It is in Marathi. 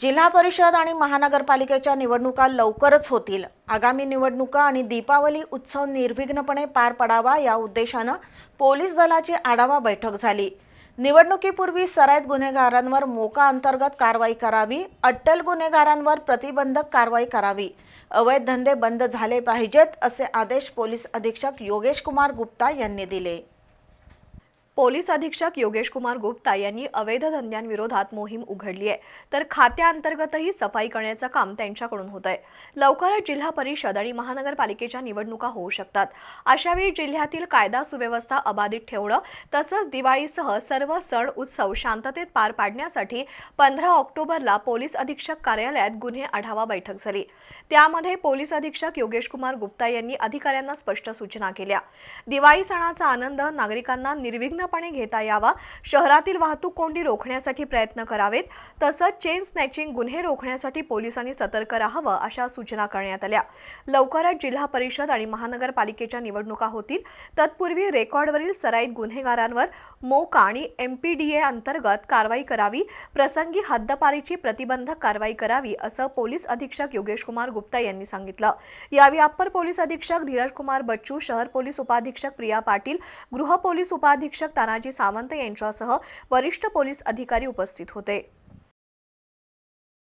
जिल्हा परिषद आणि महानगरपालिकेच्या निवडणुका लवकरच होतील. आगामी निवडणुका आणि दीपावली उत्सव निर्विघ्नपणे पार पडावा या उद्देशानं पोलीस दलाची आढावा बैठक झाली. निवडणुकीपूर्वी सराईत गुन्हेगारांवर मोका अंतर्गत कारवाई करावी अट्टल गुन्हेगारांवर प्रतिबंधक कारवाई करावी. अवैध धंदे बंद झाले पाहिजेत असे आदेश पोलीस अधीक्षक योगेश कुमार गुप्ता यांनी दिले. पोलीस अधीक्षक योगेश कुमार गुप्ता यांनी अवैध धंद्यांविरोधात मोहीम उघडली आहे. तर खात्याअंतर्गतही सफाई करण्याचं काम त्यांच्याकडून होत आहे. लवकरच जिल्हा परिषद आणि महानगरपालिकेच्या निवडणुका होऊ शकतात. अशावेळी जिल्ह्यातील कायदा सुव्यवस्था अबाधित ठेवणं तसंच दिवाळीसह सर्व सण उत्सव शांततेत पार पाडण्यासाठी पंधरा ऑक्टोबरला पोलीस अधीक्षक कार्यालयात गुन्हे आढावा बैठक झाली. त्यामध्ये पोलीस अधीक्षक योगेश कुमार गुप्ता यांनी अधिकाऱ्यांना स्पष्ट सूचना केल्या. दिवाळी सणाचा आनंद नागरिकांना निर्विघ्न निर्विघ्नपणे घेता यावा. शहरातील वाहतूक कोंडी रोखण्यासाठी प्रयत्न करावेत. तसंच चेन स्नॅचिंग गुन्हे रोखण्यासाठी पोलिसांनी सतर्क राहावं अशा सूचना करण्यात आल्या. लवकरच जिल्हा परिषद आणि महानगरपालिकेच्या निवडणुका होतील. तत्पूर्वी रेकॉर्डवरील सराईत गुन्हेगारांवर मोका आणि एमपीडीए अंतर्गत कारवाई करावी. प्रसंगी हद्दपारीची प्रतिबंधक कारवाई करावी असं पोलीस अधीक्षक योगेश कुमार गुप्ता यांनी सांगितलं. यावेळी अप्पर पोलीस अधीक्षक धीरज कुमार बच्चू शहर पोलीस उपाधीक्षक प्रिया पाटील गृह पोलीस उपाधीक्षक तानाजी सावंत यांच्यासह वरिष्ठ पोलीस अधिकारी उपस्थित होते.